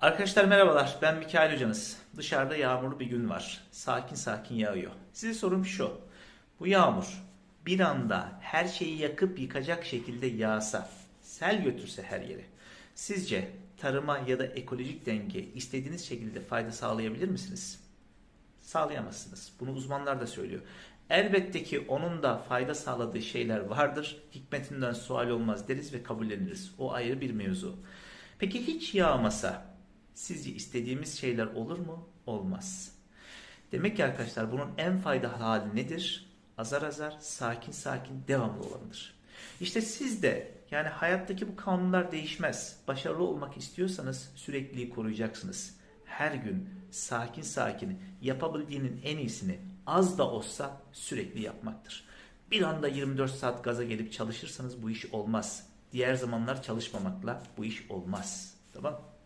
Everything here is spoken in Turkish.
Arkadaşlar merhabalar. Ben Mikail hocanız. Dışarıda yağmurlu bir gün var. Sakin sakin yağıyor. Size sorum şu. Bu yağmur bir anda her şeyi yakıp yıkacak şekilde yağsa, sel götürse her yere. Sizce tarıma ya da ekolojik denge istediğiniz şekilde fayda sağlayabilir misiniz? Sağlayamazsınız. Bunu uzmanlar da söylüyor. Elbette ki onun da fayda sağladığı şeyler vardır. Hikmetinden sual olmaz deriz ve kabulleniriz. O ayrı bir mevzu. Peki hiç yağmasa sizce istediğimiz şeyler olur mu? Olmaz. Demek ki arkadaşlar bunun en faydalı hali nedir? Azar azar, sakin sakin, devamlı olanıdır. İşte siz de yani hayattaki bu kanunlar değişmez. Başarılı olmak istiyorsanız sürekliliği koruyacaksınız. Her gün sakin sakin yapabildiğinin en iyisini az da olsa sürekli yapmaktır. Bir anda 24 saat gaza gelip çalışırsanız bu iş olmaz. Diğer zamanlar çalışmamakla bu iş olmaz. Tamam?